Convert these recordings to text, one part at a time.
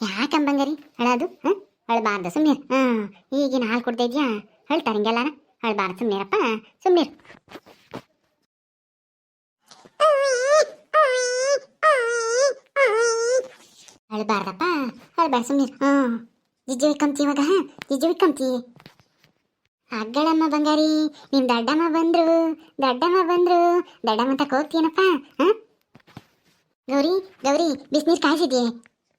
ಯಾಕಂಬಂಗರಿ ಅಳದು, ಹಾಂ? ಅಳಬಾರ್ದು ಸುಮ್ಮನೆ ಹಾಂ, ಈಗಿನ ಹಾಲು ಕೊಡ್ತಾ ಇದ್ಯಾ? ಹೇಳ್ತಾರೆ ಹಿಂಗೆಲ್ಲ ಅಳಬಾರ್ದು ಸುಮ್ಮನೆರಪ್ಪ ಸುಮ್ಮನೆ ಅಳಬಾರ್ದಪ್ಪ. ಅಳಬಾರ್ದು ಸುಮ್ಮನೆ ಹಾಂ ಜಿಜ್ಜು ಇಕ್ಕಂತಿ ಇವಾಗ ಜಿಜ್ಜು ಇಕ್ಕಂತಿ ಅಗ್ಗಳಮ್ಮ ಬಂಗಾರಿ ನಿಮ್ಮ ದಡ್ಡಮ್ಮ ಬಂದ್ರು ದಡ್ಡಮ್ಮ ಬಂದ್ರು. ದಡ್ಡಮ್ಮ ಅಂತ ಹೋಗ್ತೀನಪ್ಪ ಹಾಂ? ಗೌರಿ ಗೌರಿ, ಬಿಸಿನೀರು ಕಾಯಿಸಿದ್ಯೆ?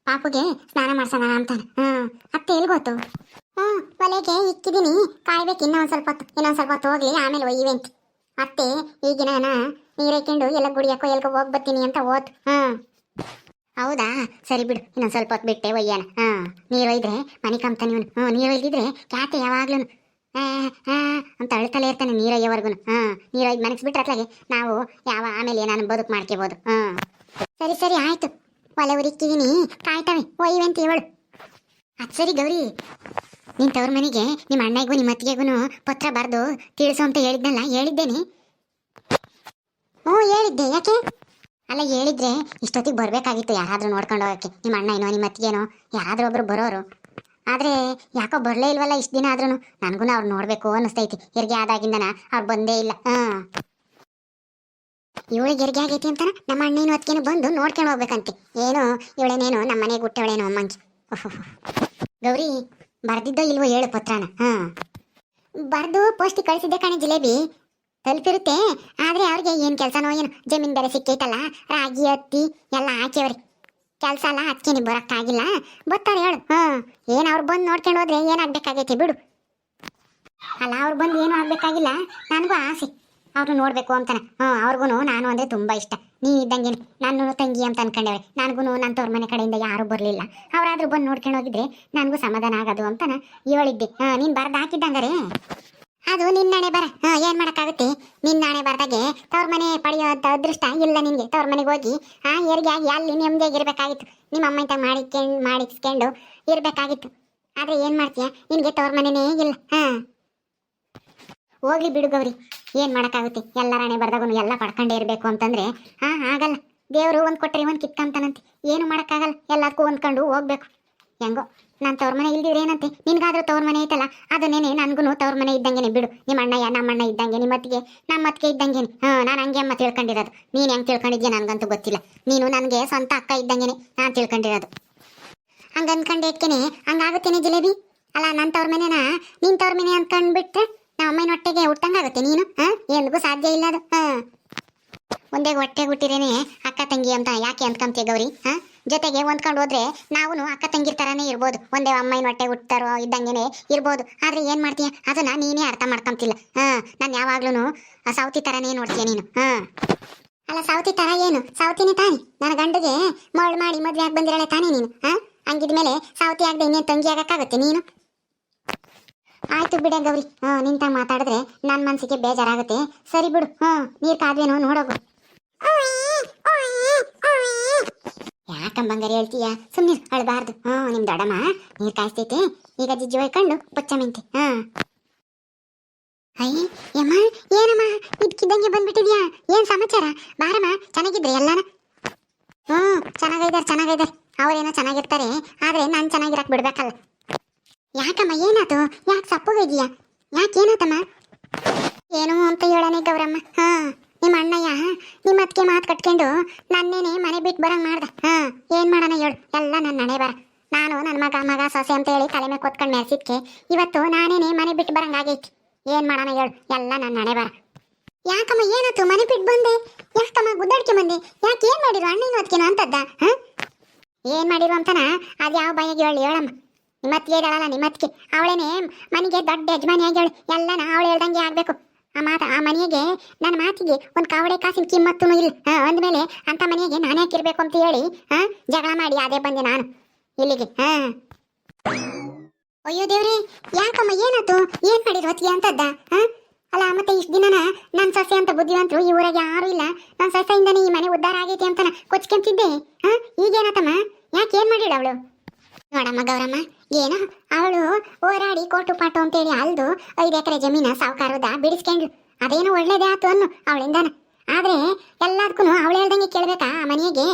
ಪಾಪುಗೆ ಸ್ನಾನ ಮಾಡ್ಸೋಣ ಅಂತಾನೆ. ಹ್ಮ್ ಅತ್ತೆ ಎಲ್ಲಿ ಗೊತ್ತು? ಹ್ಮ್ ಒಲೆಗೆ ಇಕ್ಕಿದೀನಿ ಕಾಯ್ಬೇಕು, ಇನ್ನೊಂದ್ ಸ್ವಲ್ಪ ಹೊತ್ತು, ಇನ್ನೊಂದು ಸ್ವಲ್ಪ ಹೊತ್ತು ಹೋಗ್ಲಿ ಆಮೇಲೆ ಒಯ್ಯುವೆ ಅಂತ. ಅತ್ತೆ, ಈಗಿನ ನೀರೈಕೊಂಡು ಎಲ್ಲ ಗುಡಿಯಕ್ಕೋ ಎಲ್ಲ ಹೋಗಿ ಬರ್ತೀನಿ ಅಂತ ಓದ್ ಹ್ಞೂ. ಹೌದಾ? ಸರಿ ಬಿಡು, ಇನ್ನೊಂದು ಸ್ವಲ್ಪ ಹೊತ್ತು ಬಿಟ್ಟೆ ಒಯ್ಯಾನ ಹ್ಮ್ ನೀರು ಒಯ್ದ್ರೆ ಮನೆ ಕಂಪ್ತಾನೆ ಇವನು. ಹ್ಞೂ, ನೀರು ಒಯ್ದಿದ್ರೆ ಕ್ಯಾತೆ ಯಾವಾಗ್ಲೂ ಅಂತ ಅಳ್ತಲೇ ಇರ್ತಾನೆ ನೀರು ಒಯ್ಯೋವರೆಗೂ ಹಾಂ ನೀರು ಒಯ್ದು ಮನಸ್ಬಿಟ್ರೆ ಅತ್ಲಾಗೆ ನಾವು ಯಾವ ಆಮೇಲೆ ನಾನು ಬದುಕು ಮಾಡ್ಕೋಬೋದು. ಹ್ಮ್ ಸರಿ ಸರಿ, ಆಯ್ತು. ಒಲೆ ಉರಿಕ್ಕಿದೀನಿ ಕಾಯ್ತವೆ ಓ ಅಂತ ಇವಳು ಅದು ಸರಿ ಗೌರಿ. ನಿನ್ ತವ್ರ ಮನೆಗೆ ನಿಮ್ಮ ಅಣ್ಣಗೂ ನಿಮ್ಮ ಅತ್ತಿಗೆಗೂ ಪತ್ರ ಬರೆದು ತಿಳಿಸು ಅಂತ ಹೇಳಿದ್ನಲ್ಲ, ಹೇಳಿದ್ದೇನೆ. ಹ್ಞೂ, ಹೇಳಿದ್ದೆ. ಯಾಕೆ? ಅಲ್ಲ, ಹೇಳಿದ್ರೆ ಇಷ್ಟೊತ್ತಿಗೆ ಬರಬೇಕಾಗಿತ್ತು ಯಾರಾದರೂ ನೋಡ್ಕೊಂಡು ಹೋಗಕ್ಕೆ. ನಿಮ್ಮ ಅಣ್ಣ ಏನೋ, ನಿಮ್ಮ ಅತ್ತಿಗೆನೋ, ಯಾರಾದರೂ ಒಬ್ರು ಬರೋರು. ಆದರೆ ಯಾಕೋ ಬರಲೇ ಇಲ್ವಲ್ಲ ಇಷ್ಟು ದಿನ ಆದ್ರೂ ನನಗೂ ಅವ್ರು ನೋಡಬೇಕು ಅನ್ನಿಸ್ತೈತಿ. ಹೆರಿಗೆ ಆದಾಗಿಂದನ ಅವ್ರು ಬಂದೇ ಇಲ್ಲ. ಹಾಂ ಇವಳಿಗೆ ಹೆರಿಗೆ ಆಗೈತಿ ಅಂತ ನಮ್ಮ ಅಣ್ಣೇನು ಅದಕ್ಕೇನು ಬಂದು ನೋಡ್ಕೊಂಡು ಹೋಗ್ಬೇಕಂತೆ. ಏನು, ಇವಳೇನೇನು ನಮ್ಮ ಮನೆಗೆ ಹುಟ್ಟವಳೇನೋ ಅಮ್ಮಂಗೆ ಗೌರಿ, ಬರ್ದಿದ್ದೋ ಇಲ್ವೋ ಹೇಳು ಪತ್ರನ. ಹಾ. ಬರ್ದು ಪೋಸ್ಟ್ ಕಳಿಸಿದ್ದೆ ಕಣೆ ಜಿಲೇಬಿ. ತಲುಪಿರುತ್ತೆ, ಆದ್ರೆ ಅವ್ರಿಗೆ ಏನ್ ಕೆಲಸನೋ ಏನು, ಜಮೀನ್ ಬೇರೆ ಸಿಕ್ಕೈತಲ್ಲ, ರಾಗಿ, ಹತ್ತಿ, ಎಲ್ಲ ಹಾಕ್ಯವ್ರಿ. ಕೆಲಸ ಎಲ್ಲ ಅದಕ್ಕೆ ನೀವು ಬರೋಕ್ಕಾಗಿಲ್ಲ. ಬರ್ತಾರೆ ಹೇಳು. ಹಾ. ಏನು ಅವ್ರು ಬಂದು ನೋಡ್ಕೊಂಡು ಹೋದ್ರೆ ಏನಾಗಬೇಕಾಗೈತಿ ಬಿಡು. ಅಲ್ಲ, ಅವ್ರು ಬಂದು ಏನು ಆಗಬೇಕಾಗಿಲ್ಲ. ನನಗೂ ಆಸೆ. ಅವ್ರು ನೋಡ್ಬೇಕು ಅಂತಾನೆ. ಹಾಂ ಅವ್ರಿಗೂ ನಾನು ಅಂದ್ರೆ ತುಂಬಾ ಇಷ್ಟ. ನೀ ಇದ್ದಂಗೆ ನಾನು ತಂಗಿ ಅಂತ ಅನ್ಕೊಂಡವ್ರೆ. ನನಗೂ ನನ್ನ ತವ್ರ ಮನೆ ಕಡೆಯಿಂದ ಯಾರು ಬರಲಿಲ್ಲ. ಅವರಾದರೂ ಬಂದು ನೋಡ್ಕೊಂಡು ಹೋಗಿದ್ರೆ ನನಗೂ ಸಮಾಧಾನ ಆಗೋದು ಅಂತಾನೆ ಇವಳಿದ್ದೆ. ಹಾಂ, ನೀನು ಬರ್ದು ಹಾಕಿದ್ದಂಗಾರೆ? ಅದು ನಿನ್ನಾಣೆ ಬರ. ಹಾಂ, ಏನು ಮಾಡೋಕ್ಕಾಗುತ್ತೆ? ನಿನ್ನಾಣೆ ಬರ್ದಾಗೆ ತವ್ರ ಮನೆ ಪಡೆಯೋ ಅದೃಷ್ಟ ಇಲ್ಲ ನಿನಗೆ. ತವ್ರ ಮನೆಗೆ ಹೋಗಿ, ಆ ಹೆರಿಗೆ ಆಗಿ ಅಲ್ಲಿ ನೆಮ್ಮದಿಯಾಗಿ ಇರಬೇಕಾಗಿತ್ತು. ನಿಮ್ಮ ಅಮ್ಮ ಇಂತ ಮಾಡಿಕೊಂಡು, ಮಾಡಿಸ್ಕೊಂಡು ಇರಬೇಕಾಗಿತ್ತು. ಆದರೆ ಏನು ಮಾಡ್ತೀಯ? ನಿನಗೆ ತವ್ರ ಮನೆನೇ ಇಲ್ಲ. ಹಾಂ. ಹೋಗ್ಲಿ ಬಿಡು ಗೌರಿ. ಏನ್ ಮಾಡಕ್ಕಾಗುತ್ತೆ? ಎಲ್ಲರಾಣೆ ಬರ್ದಾಗೂ ಎಲ್ಲ ಪಡ್ಕೊಂಡೇ ಇರಬೇಕು ಅಂತಂದ್ರೆ, ಹಾ, ಆಗಲ್ಲ. ದೇವರು ಒಂದ್ ಕೊಟ್ರೆ ಒಂದ್ ಕಿತ್ಕೊಂತಾನಂತೆ. ಏನು ಮಾಡಕ್ಕಾಗಲ್ಲ. ಎಲ್ಲದಕ್ಕೂ ಹೊಂದ್ಕೊಂಡು ಹೋಗ್ಬೇಕು. ಹೆಂಗೋ, ನಾನು ತವ್ರ ಮನೆ ಇಲ್ದಿದ್ರೆ ಏನಂತೆ? ನಿನ್ಗಾದ್ರೂ ತವ್ರ ಮನೆ ಐತಲ್ಲ, ಅದನ್ನೇನೆ ನನಗೂ ತವ್ರ ಮನೆ ಇದ್ದಂಗೆನೆ ಬಿಡು. ನಿಮ್ಮ ಅಣ್ಣಯ್ಯ, ನಮ್ಮ ಅಣ್ಣ ಇದ್ದಂಗೆ, ನಿಮ್ಮ ಅತ್ತಿಗೆ, ನಮ್ಮ ಅತ್ತಿಗೆ ಇದ್ದಂಗೆ ಹಾ, ನಾನು ಹಂಗೆ ಅಮ್ಮ ತಿಳ್ಕೊಂಡಿರೋದು. ನೀನು ಹೆಂಗ್ ತಿಳ್ಕೊಂಡಿದ್ಯಾ ನನಗಂತೂ ಗೊತ್ತಿಲ್ಲ. ನೀನು ನನಗೆ ಸ್ವಂತ ಅಕ್ಕ ಇದ್ದಂಗೆನೆ ನಾನು ತಿಳ್ಕೊಂಡಿರೋದು. ಹಂಗ ಇಟ್ಕೆನೆ ಹಂಗಾಗುತ್ತೇನೆ ಜಿಲೇಬಿ? ಅಲ್ಲ ನನ್ನ ತವ್ರ ಮನೆನಾ? ನಿನ್ ತವ್ರ ಮನೆ ಅನ್ಕೊಂಡ್ಬಿಟ್ರೆ? ನಮ್ಮ ಅಮ್ಮನ ಹೊಟ್ಟೆಗೆ ನೀನು? ಹಾ? ಸಾಧ್ಯ ಇಲ್ಲ ಅದು. ಒಂದೇ ಹೊಟ್ಟೆ ಹುಟ್ಟಿರೇನೆ ಅಕ್ಕ ತಂಗಿ ಅಂತ, ಯಾಕೆ ಅಂದ್ಕೊಂತೀಯ ಗೌರಿ? ಜೊತೆಗೆ ಹೊಂದ್ಕೊಂಡು ಹೋದ್ರೆ ನಾವು ಅಕ್ಕ ತಂಗಿರ್ ತರಾನೇ ಇರ್ಬೋದು. ಒಂದೇ ಅಮ್ಮನ ಹೊಟ್ಟೆ ಹುಟ್ಟಾರೋ ಇದ್ದಂಗೆನೆ ಇರ್ಬೋದು. ಆದ್ರೆ ಏನ್ ಮಾಡ್ತೀಯ? ಅದನ್ನ ನೀನೇ ಅರ್ಥ ಮಾಡ್ಕೊಂತಿಲ್ಲ. ನಾನು ಯಾವಾಗ್ಲೂ ಸೌತಿ ತರಾನೇ ನೋಡ್ತೀಯ ನೀನು. ಹಾ. ಅಲ್ಲ, ಸೌತಿ ತರ ಏನು? ಸೌತಿನೇ ತಾನೆ. ನನ್ನ ಗಂಡಗೆ ಮರಳು ಮಾಡಿ ಮದ್ವೆ ಆಗಿ ಬಂದಿರಳೆ ತಾನೇ ನೀನು. ಹಾ? ಹಂಗಿದ್ಮೇಲೆ ಸೌತಿ ಆಗದೆ ಇನ್ನೇನು ತಂಗಿ ಆಗಕ್ಕಾಗುತ್ತೆ ನೀನು? ಆಯ್ತು ಬಿಡೆ ಗೌರಿ. ಹ್ಞೂ ನಿಂತ ಮಾತಾಡಿದ್ರೆ ನನ್ನ ಮನಸ್ಸಿಗೆ ಬೇಜಾರಾಗುತ್ತೆ. ಸರಿ ಬಿಡು. ಹ್ಞೂ ನೀರ್ ಕಾದ್ವೇನೋ ನೋಡೋಗು. ಯಾಕಂಬಂಗಾರಿ ಹೇಳ್ತೀಯ? ಸುಮ್ಮನೆ ಅಳಬಾರ್ದು. ಹ್ಞೂ ನಿಮ್ ದೊಡ್ಡಮ್ಮ ನೀರು ಕಾಯಿಸ್ತೈತೆ. ಈಗ ಜಿಜ್ಜಿ ಒಯ್ಕೊಂಡು ಪುಚ್ಚ ಮೆಂತೆ. ಹಾ. ಅಯ್ಯ ಯಮ್ಮ ಏನಮ್ಮ? ಇದ್ಕಿದ್ದಂಗೆ ಬಂದ್ಬಿಟ್ಟಿದ್ಯಾ? ಏನ್ ಸಮಾಚಾರ? ಬಾರಮ್ಮ ಚೆನ್ನಾಗಿದ್ರೆ ಎಲ್ಲಾನ? ಹ್ಞೂ ಚೆನ್ನಾಗೈದಾರೆ ಚೆನ್ನಾಗೈದಾರೆ. ಅವ್ರೇನೋ ಚೆನ್ನಾಗಿರ್ತಾರೆ ಆದ್ರೆ ನಾನು ಚೆನ್ನಾಗಿರಕ್ ಬಿಡ್ಬೇಕಲ್ಲ. ಯಾಕಮ್ಮ, ಏನಾತು? ಯಾಕೆ ಸಪ್ಪಗಿದೀಯಾ ಯಾಕೆ ಏನಾತಮ್ಮ? ಏನು ಅಂತ ಹೇಳನೆ ಗೌರಮ್ಮ. ಹಾ, ನಿಮ್ಮ ಅಣ್ಣಯ್ಯ, ನಿಮ್ಮ ಅದಕ್ಕೆ ಮಾತು ಕಟ್ಕೊಂಡು ನನ್ನೇನೆ ಮನೆ ಬಿಟ್ಟು ಬರಂಗ್ ಮಾಡ್ದ. ಹಾ, ಏನ್ ಮಾಡೋಣ ಹೇಳು. ಎಲ್ಲ ನನ್ನ ನಡೆ ಬರ. ನಾನು ನನ್ನ ಮಗ ಮಗ, ಸೊಸೆ ಅಂತ ಹೇಳಿ ತಲೆ ಮೇಲೆ ಕೊತ್ಕೊಂಡು ಇವತ್ತು ನಾನೇನೆ ಮನೆ ಬಿಟ್ಟು ಬರಂಗ್ ಆಗೈತಿ. ಏನ್ ಮಾಡೋಣ ಹೇಳು. ಎಲ್ಲ ನನ್ನ ನಡೆ ಬರ. ಯಾಕಮ್ಮ ಏನಾಯ್ತು ಮನೆ ಬಿಟ್ಟು ಬಂದೆ. ಯಾಕಮ್ಮ, ಗುದ್ದಾಡ್ಕೆ ಬಂದೆ? ಯಾಕೆ ಏನ್ ಮಾಡಿರು ಅಣ್ಣಿನ ಅದಕ್ಕೆ ಅಂತದ್ದ? ಹಾ? ಏನ್ ಮಾಡಿರು ಅಂತನ? ಅದು ಯಾವ ಬಾಯಿಗೆ ಹೇಳಿ ಹೇಳಮ್ಮ. ನಿಮ್ಮತ್ತಿಗೆ ಇದ್ದಾಳಲ್ಲ ನಿಮ್ಮತ್ತಿಗೆ. ಅವಳೇನೆ ಮನೆಗೆ ದೊಡ್ಡ ಯಜಮಾನಿ ಆಗ್ಯಾಳು. ಎಲ್ಲನ ಅವಳು ಹೇಳ್ದಂಗೆ ಆಗಬೇಕು. ಆ ಮಾತ, ಆ ಮನೆಗೆ ನನ್ನ ಮಾತಿಗೆ ಒಂದು ಕಾವಡೆ ಕಾಸಿನ ಕಿಮ್ಮತ್ತೂ ಇಲ್ಲ. ಅಂದಮೇಲೆ ಅಂತ ಮನೆಗೆ ನಾನೇ ಹಾಕಿರ್ಬೇಕು ಅಂತ ಹೇಳಿ, ಹಾ, ಜಗಳ ಮಾಡಿ ಅದೇ ಬಂದೆ ನಾನು ಇಲ್ಲಿಗೆ ಅಯ್ಯೋ ದೇವ್ರಿ, ಯಾಕಮ್ಮ, ಏನಾಯ್ತು? ಏನು ಮಾಡಿದ್ರು ಹೊತ್ತಿಗೆ ಅಂತದ್ದ ಅಲ್ಲ, ಮತ್ತೆ ಇಷ್ಟು ದಿನನ ನನ್ನ ಸೊಸೆ ಅಂತ ಬುದ್ಧಿವಂತರು ಈ ಊರಾಗೆ ಯಾರು ಇಲ್ಲ. ನನ್ನ ಸೊಸೆಯಿಂದನೇ ಈ ಮನೆ ಉದ್ಧಾರ ಆಗೈತಿ ಅಂತ ಕೊಚ್ಕೊಂತಿದ್ದೆ, ಹಾ? ಈಗೇನತ್ತಮ್ಮ ಯಾಕೆ ಏನ್ ಮಾಡಿಳ ಅವಳು? ನೋಡಮ್ಮ ಗೌರಮ್ಮ, ಏನೋ? ಅವಳು ಹೋರಾಡಿ ಕೋಟು ಪಾಟು ಅಂತೇಳಿ ಅಲ್ದು ಐದು ಎಕರೆ ಜಮೀನ ಸಾವುಕಾರದ ಬಿಡಿಸ್ಕೊಂಡ್ಳು ಅದೇನೋ ಒಳ್ಳೇದೇ ಆತು ಅನ್ನು ಅವಳಿಂದಾನ. ಆದ್ರೆ ಎಲ್ಲದಕ್ಕೂ ಅವಳು ಹೇಳ್ದಂಗೆ ಕೇಳ್ಬೇಕಾ ಆ ಮನೆಗೆ?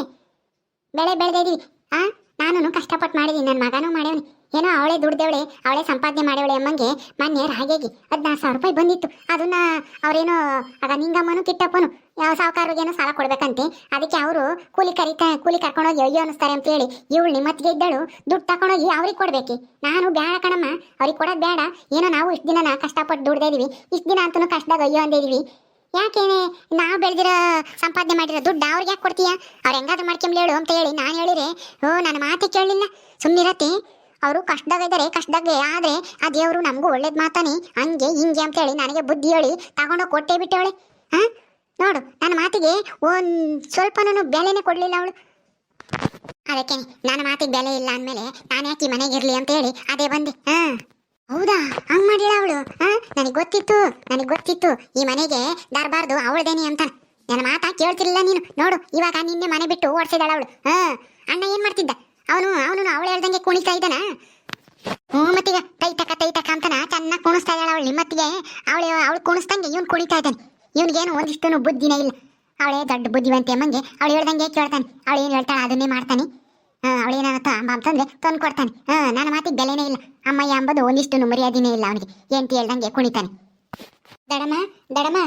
ಬೆಳೆ ಬೆಳೆದಿದ್ವಿ. ಆ ನಾನು ಕಷ್ಟಪಟ್ಟು ಮಾಡಿದೀನಿ ನನ್ನ ಮಗನೂ ಮಾಡ್ಯವನಿ. ಏನೋ ಅವಳೇ ದುಡ್ದೇವಳೆ, ಅವಳೇ ಸಂಪಾದನೆ ಮಾಡೇವಳೆ ಅಮ್ಮಂಗೆ. ಮೊನ್ನೆ ರಾಗೇಗಿ ಹದಿನಾರು ಸಾವಿರ ರೂಪಾಯಿ ಬಂದಿತ್ತು. ಅದನ್ನ ಅವರೇನೋ, ಆಗ ನಿಂಗಮ್ಮನು ಕಿಟ್ಟಪ್ಪನು, ಯಾವ ಸಾವುಕಾರರಿಗೇನೋ ಸಾಲ ಕೊಡ್ಬೇಕಂತೆ. ಅದಕ್ಕೆ ಅವರು ಕೂಲಿ ಕರಿತಾ ಕೂಲಿ ಕರ್ಕೊಂಡೋಗಿ ಅಯ್ಯೋ ಅನ್ನಿಸ್ತಾರೆ ಅಂತ ಹೇಳಿ ಇವಳು ನಿಮ್ಮತ್ತಿಗೆ ಇದ್ದಳು, ದುಡ್ಡು ತಗೊಂಡೋಗಿ ಅವ್ರಿಗೆ ಕೊಡ್ಬೇಕು. ನಾನು ಬೇಡ ಕಣಮ್ಮ, ಅವ್ರಿಗೆ ಕೊಡೋದು ಬೇಡ ಏನೋ ನಾವು ಇಷ್ಟು ದಿನ ಕಷ್ಟಪಟ್ಟು ದುಡ್ದೇ ಇದೀವಿ. ಇಷ್ಟು ದಿನ ಅಂತೂ ಕಷ್ಟದಾಗ ಅಯ್ಯೋ ಅಂದಿದೀವಿ ಯಾಕೇನೆ, ನಾವು ಬೆಳೆದಿರೋ, ಸಂಪಾದನೆ ಮಾಡಿರೋ ದುಡ್ಡು ಅವ್ರಿಗೆ ಯಾಕೆ ಕೊಡ್ತೀಯಾ? ಅವ್ರು ಹೆಂಗಾದ್ರೂ ಮಾಡ್ಕೊಂಬ್ಲೇಳು ಅಂತ ಹೇಳಿ ನಾನು ಹೇಳಿದ್ರೆ, ಓ, ನನ್ನ ಮಾತೆ ಕೇಳಲಿಲ್ಲ. ಸುಮ್ಮನಿರತ್ತೆ ಅವರು ಕಷ್ಟದಾಗ ಇದ್ದಾರೆ ಆದರೆ ಆ ದೇವರು ನಮಗೂ ಒಳ್ಳೇದು ಮಾತಾನೆ. ಹಂಗೆ ಹಿಂಗೆ ಅಂತ ಹೇಳಿ ನನಗೆ ಬುದ್ಧಿ ಹೇಳಿ ತಗೊಂಡೋಗಿ ಕೊಟ್ಟೇ ಬಿಟ್ಟವಳೆ. ಹಾ? ನೋಡು, ನನ್ನ ಮಾತಿಗೆ ಒಂದು ಸ್ವಲ್ಪನೂ ಬೆಲೆನೇ ಕೊಡಲಿಲ್ಲ ಅವಳು. ಅದಕ್ಕೆ ನನ್ನ ಮಾತಿಗೆ ಬೆಲೆ ಇಲ್ಲ ಅಂದಮೇಲೆ ನಾನು ಯಾಕೆ ಅಂತ ಹೇಳಿ ಅದೇ ಬಂದೆ. ಹಾಂ? ಹೌದಾ? ಹಂಗ್ ಮಾಡಿಲ್ಲ ಅವಳು. ಹಾ? ನನಗೆ ಗೊತ್ತಿತ್ತು ನನಗೆ ಗೊತ್ತಿತ್ತು. ಈ ಮನೆಗೆ ದರ್ಬಾರ್ದು ಅವಳದೇನಿ ಅಂತ. ನನ್ನ ಮಾತಾ ಕೇಳ್ತಿರ್ಲಿಲ್ಲ ನೀನು. ನೋಡು, ಇವಾಗ ನಿನ್ನೆ ಮನೆ ಬಿಟ್ಟು ಓಡಿಸಿದಾಳ ಅವಳು. ಹಾ? ಅಣ್ಣ ಏನ್ ಮಾಡ್ತಿದ್ದ? ಅವನು ಅವನು ಅವಳು ಹೇಳ್ದಂಗೆ ಕುಣಿತಾ ಇದ್ದಾನ? ಹ್ಞೂ, ಮತ್ತೀಗ ತೈತಕ ತೈತಕ ಅಂತನ? ಚೆನ್ನಾಗಿ ಕುಣಿಸ್ತಾ ಇದ್ದಾಳೆ ಅವಳು. ನಿಮ್ಮತ್ತಿಗೆ ಅವಳು ಅವಳು ಕುಣಿಸ್ದಂಗೆ ಇವನು ಕುಣಿತಾ ಇದ್ದಾನೆ. ಇವನಿಗೇನು ಒಂದಿಷ್ಟು ಬುದ್ಧಿನೇ ಇಲ್ಲ. ಅವಳೇ ದೊಡ್ಡ ಬುದ್ಧಿವಂತೆ ಅಮ್ಮಂಗೆ. ಅವಳು ಹೇಳ್ದಂಗೆ ಕೇಳ್ತಾನೆ. ಅವಳು ಏನು ಹೇಳ್ತಾಳೆ ಅದನ್ನೇ ಮಾಡ್ತಾನೆ. ಹಾಂ ಅವಳೇನಾಗತ್ತ ಅಂಬ ಅಂತಂದ್ರೆ ತಂದು ಕೊಡ್ತಾನೆ. ಹಾಂ, ನನ್ನ ಮಾತಿಗೆ ಬೆಲೆನೇ ಇಲ್ಲ. ಅಮ್ಮಯ್ಯ ಅಂಬದು ಒಂದಿಷ್ಟು ಮರ್ಯಾದಿನೇ ಇಲ್ಲ ಅವನಿಗೆ. ಎಂಟಿ ಹೇಳ್ದಂಗೆ ಕುಣಿತಾನೆ. ದಡಮ್ಮ ದಡಮ್ಮ,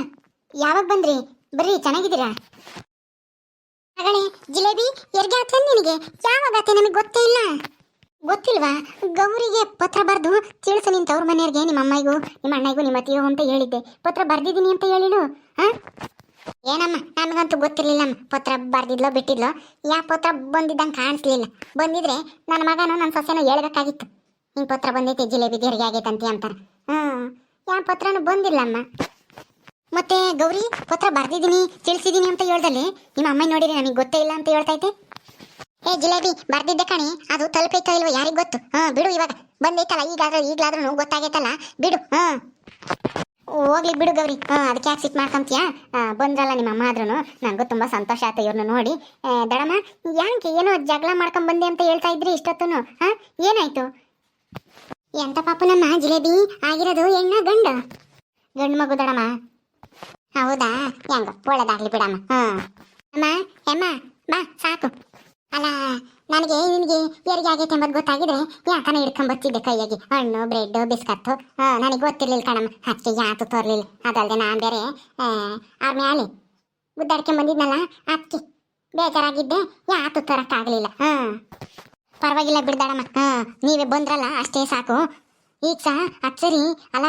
ಯಾವಾಗ ಬಂದ್ರಿ? ಬರ್ರಿ, ಚೆನ್ನಾಗಿದ್ದೀರಾ? ಮಗಳೇ ಜಿಲೇಬಿ, ಎರ್ಗೆ ಆತ ನಿನಗೆ? ಯಾವಾಗ ಆತ ನಮಗೆ ಗೊತ್ತೇ ಇಲ್ಲ. ಗೊತ್ತಿಲ್ವಾ? ಗೌರಿಗೆ ಪತ್ರ ಬರೆದು ತಿಳಿಸು ನಿಂತ ತವ್ರ ಮನೆಯವ್ರಿಗೆ ನಿಮ್ಮ ಅಮ್ಮಾಯಿಗೂ ನಿಮ್ಮ ಅಣ್ಣಿಗೂ ನಿಮ್ಮ ಅತ್ತಿಗೂ ಅಂತ ಹೇಳಿದ್ದೆ. ಪತ್ರ ಬರ್ದಿದ್ದೀನಿ ಅಂತ ಹೇಳಿಳು ಹಾ ಏನಮ್ಮ? ನನಗಂತೂ ಗೊತ್ತಿರಲಿಲ್ಲಮ್ಮ ಪತ್ರ ಬರ್ದಿದ್ಲೋ, ಬಿಟ್ಟಿದ್ಲೋ? ಯಾ ಪತ್ರ ಬಂದಿದ್ದಂಗೆ ಕಾಣಿಸ್ಲಿಲ್ಲ. ಬಂದಿದ್ರೆ ನನ್ನ ಮಗನೂ ನನ್ನ ಸೊಸೆನೂ ಹೇಳ್ಬೇಕಾಗಿತ್ತು. ಹಿಂಗೆ ಪತ್ರ ಬಂದೈತೆ ಜಿಲೇಬಿ ದೇವ್ರಿಗೆ ಆಗೈತಂತೆ ಅಂತಾರೆ. ಹ್ಞೂ ಯಾವ ಪತ್ರನೂ ಬಂದಿಲ್ಲಮ್ಮ. ಮತ್ತೆ ಗೌರಿ, ಪತ್ರ ಬರ್ದಿದ್ದೀನಿ, ತಿಳಿಸಿದ್ದೀನಿ ಅಂತ ಹೇಳ್ದಲ್ಲಿ. ನಿಮ್ಮ ಅಮ್ಮ ನೋಡಿರಿ ನನಗೆ ಗೊತ್ತೇ ಇಲ್ಲ ಅಂತ ಇದ್ದೆ. ಏ ಜಿಲೇಬಿ, ಬರ್ದಿದ್ದೆ ಕಣಿ. ಅದು ತಲುಪೈತೋ ಇಲ್ವೋ ಯಾರಿಗೆ ಗೊತ್ತು? ಹಾ ಬಿಡು ಇವಾಗ. ಬಂದೈತಲ್ಲ ಈಗಾದ್ರೂ ಈಗಲಾದ್ರೂ ಗೊತ್ತಾಗೈತಲ್ಲ. ಬಿಡು ಹಾ ಹೋಗ್ಲಿ ಬಿಡು ಗೌರಿ. ಹಾ ಅದಕ್ಕೆ ಯಾಕೆ ಸಿಟ್ ಮಾಡ್ಕೊಂತೀಯಾ? ಬಂದ್ರಲ್ಲ ನಿಮ್ಮ ಅಮ್ಮ ಆದ್ರೂ ನನಗೂ ತುಂಬಾ ಸಂತೋಷ ಆಯ್ತು ಇವ್ರನ್ನ ನೋಡಿ. ದಡಮ್ಮ, ಯಾಕೆ ಏನೋ ಜಗಳ ಮಾಡ್ಕೊಂಡ್ ಬಂದೆ ಅಂತ ಹೇಳ್ತಾ ಇದ್ರಿ ಇಷ್ಟೊತ್ತೂ ಹಾ, ಏನಾಯ್ತು? ಎಂತ ಪಾಪನಮ್ಮ, ಜಿಲೇಬಿ? ಆಗಿರೋದು ಹೆಣ್ಣ ಗಂಡ? ಗಂಡು ಮಗು ದಡಮ್ಮ. ಹೌದಾ? ಹೆಂಗ, ಒಳ್ಳೆದಾಗ್ಲಿ ಬಿಡಮ್ಮ. ಹ್ಮ್. ಅಮ್ಮ, ಎಮ್ಮ, ಬಾ, ಸಾಕು. ಅಲ್ಲ, ನನಗೆ, ನಿನಗೆ ಹೆರಿಗೆ ಆಗೈತೆ ಎಂಬುದು ಗೊತ್ತಾಗಿದ್ರೆ ಯಾಕನ ಹಿಡ್ಕೊಂಬತ್ತಿದ್ದೆ ಕೈಯಾಗಿ? ಹಣ್ಣು, ಬ್ರೆಡ್, ಬಿಸ್ಕತ್ತು. ನನಗೆ ಗೊತ್ತಿರ್ಲಿಲ್ಲ ಕಣಮ್ಮ. ಹಚ್ಚಿ ಯಾತು ತೋರ್ಲಿಲ್ಲ. ಅದಲ್ಲದೆ ನಾನು ಬೇರೆ ಅವ್ರ ಮ್ಯಾಲೆ ಗುದ್ದಾಡ್ಕೊಂಡ್ ಬಂದಿದ್ನಲ್ಲ, ಅಕ್ಕಿ. ಬೇಜಾರಾಗಿದ್ದೆ, ಯಾತು ತರಕ್ಕಾಗಲಿಲ್ಲ. ಹಾಂ ಪರವಾಗಿಲ್ಲ ಬಿಡ್ದಾಡಮ್ಮ ಹಾಂ ನೀವೇ ಬಂದ್ರಲ್ಲ, ಅಷ್ಟೇ ಸಾಕು. ಈಗ ಸಹ ಅದ್ ಸರಿ ಅಲ್ಲ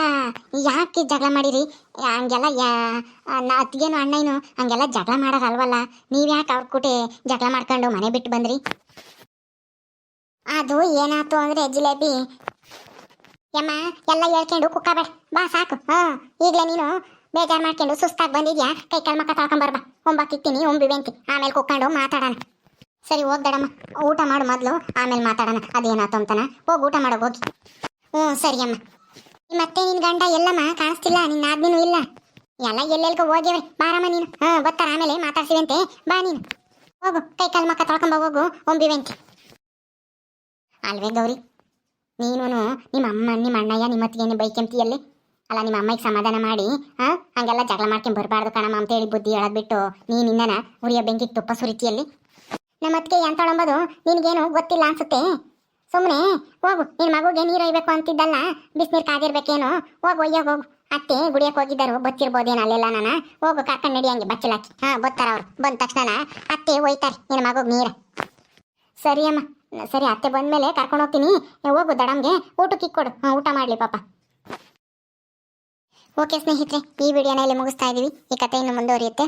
ಯಾಕೆ ಜಗಳ ಮಾಡಿರಿ? ಹಂಗೆಲ್ಲ, ಯಾ ಅತ್ತಿಗೇನು ಅಣ್ಣೇನು ಹಂಗೆಲ್ಲ ಜಗಳ ಮಾಡೋದಲ್ವಲ್ಲ ನೀವ್ಯಾಕೆ ಅವ್ರ ಕೂಟೆ ಜಗಳ ಮಾಡ್ಕೊಂಡು ಮನೆ ಬಿಟ್ಟು ಬಂದ್ರಿ? ಅದು ಏನಾಯ್ತು ಅಂದ್ರೆ ಜಿಲೇಬಿ. ಯಮ್ಮ, ಎಲ್ಲ ಹೇಳ್ಕೊಂಡು ಕುಕ್ಕಬೇಡ ಬಾ ಸಾಕು. ಹಾ, ಈಗಲೇ ನೀನು ಬೇಜಾರು ಮಾಡ್ಕೊಂಡು ಸುಸ್ತಾಗಿ ಬಂದಿದ್ಯಾ? ಕೈ ಕಾಲು ಮಕ್ಕ ತಳ್ಕೊಂಬರ್ಬಾ ಒಂಬಕ್ಕಿತ್ತೀನಿ ಒಂಬಿವೆಂತಿ ಆಮೇಲೆ ಕುಕ್ಕೊಂಡು ಮಾತಾಡೋಣ. ಸರಿ, ಹೋಗ್ಬೇಡಮ್ಮ. ಊಟ ಮಾಡು ಮೊದಲು, ಆಮೇಲೆ ಮಾತಾಡೋಣ. ಅದೇನಾಯ್ತು ಅಂತಾನ? ಹೋಗಿ ಊಟ ಮಾಡೋ ಹೋಗಿ. ಹ್ಞೂ, ಸರಿ ಅಮ್ಮ. ಮತ್ತೆ ನಿನ್ ಗಂಡ ಎಲ್ಲಮ್ಮ ಕಾಣಿಸ್ತಿಲ್ಲ ನಿನ್ನ ಆದ್ಮೀನು ಇಲ್ಲ. ಎಲ್ಲ ಎಲ್ಲೆಲ್ಗೋ ಹೋಗ್ಯವ್ರೆ ಬಾರಮ್ಮ ನೀನು. ಹಾ ಬರ್ತಾರ ಆಮೇಲೆ ಮಾತಾಡ್ಸಿವಂತೆ ಬಾ ನೀನು. ಹೋಗು, ಕೈ ಕಾಲು ಮಕ್ಕ ತೊಳ್ಕೊಂಬ, ಹೋಗು ಒಂಬಿವೆಂತೆ ಅಲ್ವೇ ಗೌರಿ? ನೀನು ನಿಮ್ಮ ಅಮ್ಮ, ನಿಮ್ಮ ಅಣ್ಣಯ್ಯ, ನಿಮ್ಮ ಅತ್ತಿಗೆ ಬೈಕೆಂತಿಯಲ್ಲಿ ಅಲ್ಲ, ನಿಮ್ಮ ಅಮ್ಮಗೆ ಸಮಾಧಾನ ಮಾಡಿ, ಹಾ, ಹಂಗೆಲ್ಲ ಜಗಳ ಮಾಡ್ಕೊಂಡು ಬರಬಾರ್ದು ಕಣಮ್ಮ ಅಂತ ಹೇಳಿ ಬುದ್ಧಿ ಹೇಳದ್ಬಿಟ್ಟು ಬಿಟ್ಟು ನಿನ್ನನ ಉರಿಯ ಬೆಂಕಿಗೆ ತುಪ್ಪ ಸುರಿತಿಯಲ್ಲಿ? ನಮ್ಮ ಅತ್ತಿಗೆ ಎಂತೊಳಂಬೋದು ನಿನಗೇನು ಗೊತ್ತಿಲ್ಲ ಅನ್ಸುತ್ತೆ? ಸುಮ್ಮನೆ ಹೋಗು ನಿನ್ನ ಮಗುಗೆ ನೀರು ಒಯ್ಬೇಕು ಅಂತಿದ್ದಲ್ಲ, ಬಿಸಿನೀರು ಕಾದಿರ್ಬೇಕೇನು, ಹೋಗು ಒಯ್ಯೋಗ ಹೋಗು. ಅತ್ತೆ ಗುಡಿಯಕ್ಕೆ ಹೋಗಿದ್ದರು, ಬತ್ತಿರ್ಬೋದೇನು ಅಲ್ಲೆಲ್ಲ ನಾನು. ಹೋಗು, ಕರ್ಕೊಂಡು ನಡಿ ಹಂಗೆ ಬಚ್ಚಲಾಕಿ ಹಾಂ ಬತ್ತಾರ ಅವ್ರು. ಬಂದ ತಕ್ಷಣ ಅತ್ತೆ ಒಯ್ತಾರೆ ನಿನ್ನ ಮಗುಗೆ ನೀರು. ಸರಿ ಅಮ್ಮ, ಸರಿ, ಅತ್ತೆ ಬಂದ್ಮೇಲೆ ಕರ್ಕೊಂಡು ಹೋಗ್ತೀನಿ. ಹೋಗು, ದಡಮ್ಗೆ, ಊಟಕ್ಕೆ ಇಕ್ಕೊಡು. ಹಾಂ, ಊಟ ಮಾಡ್ಲಿ, ಪಾಪ. ಓಕೆ ಸ್ನೇಹಿತರೆ, ಈ ವಿಡಿಯೋನ ಇಲ್ಲಿ ಮುಗಿಸ್ತಾ ಇದ್ದೀವಿ ಈ ಕಥೆ ಇನ್ನು ಮುಂದುವರಿಯುತ್ತೆ.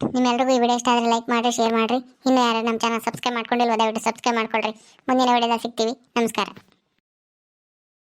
ನಿಮ್ಮೆಲ್ರಿಗೂ ಈ ವಿಡಿಯೋ ಇಷ್ಟ ಆದರೆ ಲೈಕ್ ಮಾಡಿರಿ ಶೇರ್ ಮಾಡಿರಿ. ಇನ್ನು ಯಾರು ನಮ್ಮ ಚಾನಲ್ ಸಬ್ಸ್ಕ್ರೈಬ್ ಮಾಡ್ಕೊಂಡಿಲ್ವ, ದಯವಿಟ್ಟು ಸಬ್ಸ್ಕ್ರೈಬ್ ಮಾಡ್ಕೊಳ್ರಿ. ಮುಂದಿನ ವಿಡಿಯೋದಾಗ ಸಿಗ್ತೀವಿ. ನಮಸ್ಕಾರ.